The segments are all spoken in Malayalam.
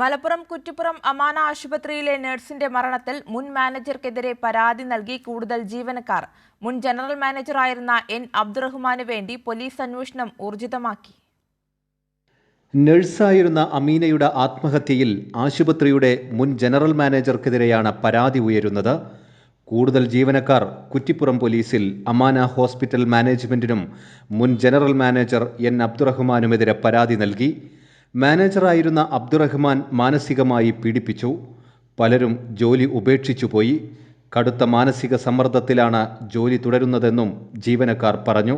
മലപ്പുറം കുറ്റിപ്പുറം അമാന ആശുപത്രിയിലെ നഴ്സിന്റെ മരണത്തിൽ മുൻ മാനേജർക്കെതിരെ പരാതി നൽകി കൂടുതൽ ജീവനക്കാർ. മുൻ ജനറൽ മാനേജറായിരുന്ന എൻ അബ്ദുറഹ്മാന് വേണ്ടി പോലീസ് അന്വേഷണം ഊർജിതമാക്കി. നഴ്സായിരുന്ന അമീനയുടെ ആത്മഹത്യയിൽ ആശുപത്രിയുടെ മുൻ ജനറൽ മാനേജർക്കെതിരെയാണ് പരാതി ഉയരുന്നത്. കൂടുതൽ ജീവനക്കാർ കുറ്റിപ്പുറം പോലീസിൽ അമാന ഹോസ്പിറ്റൽ മാനേജ്മെന്റിനും മുൻ ജനറൽ മാനേജർ എൻ അബ്ദുറഹ്മാനുമെതിരെ പരാതി നൽകി. മാനേജറായിരുന്ന അബ്ദുറഹ്മാൻ മാനസികമായി പീഡിപ്പിച്ചു. പലരും ജോലി ഉപേക്ഷിച്ചുപോയി. കടുത്ത മാനസിക സമ്മർദ്ദത്തിലാണ് ജോലി തുടരുന്നതെന്നും ജീവനക്കാർ പറഞ്ഞു.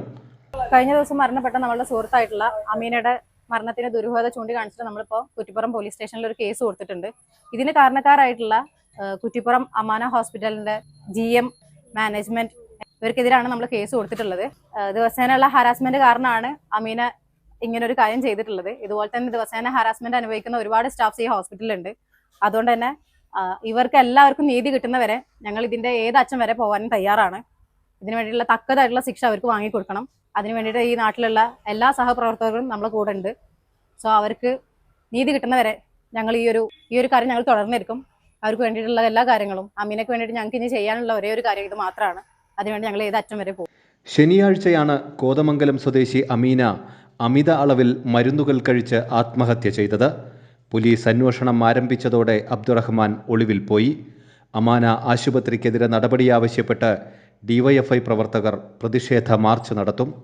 കഴിഞ്ഞ ദിവസം മരണപ്പെട്ട നമ്മുടെ സുഹൃത്തായിട്ടുള്ള അമീനയുടെ മരണത്തിന് ദുരൂഹത ചൂണ്ടിക്കാണിച്ചിട്ട് നമ്മളിപ്പോൾ കുറ്റിപ്പുറം പോലീസ് സ്റ്റേഷനിൽ ഒരു കേസ് കൊടുത്തിട്ടുണ്ട്. ഇതിന് കാരണക്കാരായിട്ടുള്ള കുറ്റിപ്പുറം അമാന ഹോസ്പിറ്റലിന്റെ ജി എം മാനേജ്മെന്റ് ഇവർക്കെതിരാണ് നമ്മൾ കേസ് കൊടുത്തിട്ടുള്ളത്. ദിവസേനയുള്ള ഹാരാസ്മെന്റ് കാരണമാണ് അമീന ഇങ്ങനെ ഒരു കാര്യം ചെയ്തിട്ടുള്ളത്. ഇതുപോലെ തന്നെ ദിവസേന ഹറാസ്മെന്റ് അനുഭവിക്കുന്ന ഒരുപാട് സ്റ്റാഫ്സ് ഈ ഹോസ്പിറ്റലിലുണ്ട് അതുകൊണ്ട് തന്നെ ഇവർക്ക് എല്ലാവർക്കും നീതി കിട്ടുന്നവരെ ഞങ്ങൾ ഇതിന്റെ ഏത് അച്ഛൻ വരെ പോകാനും തയ്യാറാണ്. ഇതിനു വേണ്ടിയിട്ടുള്ള തക്കതായിട്ടുള്ള ശിക്ഷ അവർക്ക് വാങ്ങിക്കൊടുക്കണം. അതിനു വേണ്ടിയിട്ട് ഈ നാട്ടിലുള്ള എല്ലാ സഹപ്രവർത്തകരും നമ്മളെ കൂടെ ഉണ്ട്. സോ അവർക്ക് നീതി കിട്ടുന്നവരെ ഞങ്ങൾ ഈ ഒരു ഈ ഒരു കാര്യം ഞങ്ങൾ തുടർന്നിരിക്കും. അവർക്ക് വേണ്ടിയിട്ടുള്ള എല്ലാ കാര്യങ്ങളും അമ്മീനക്ക് വേണ്ടിയിട്ട് ഞങ്ങൾക്ക് ഇനി ചെയ്യാനുള്ള ഒരേ ഒരു കാര്യം ഇത് മാത്രമാണ്. അതിനുവേണ്ടി ഞങ്ങൾ ഏത് അറ്റം വരെ പോകും. ശനിയാഴ്ചയാണ് കോതമംഗലം സ്വദേശി അമീന അമിത അളവിൽ മരുന്നുകൾ കഴിച്ച് ആത്മഹത്യ ചെയ്തത്. പോലീസ് അന്വേഷണം ആരംഭിച്ചതോടെ അബ്ദുറഹ്മാൻ ഒളിവിൽ പോയി. അമാന ആശുപത്രിക്കെതിരെ നടപടി ആവശ്യപ്പെട്ട് ഡിവൈഎഫ്ഐ പ്രവർത്തകർ പ്രതിഷേധ മാർച്ച് നടത്തും.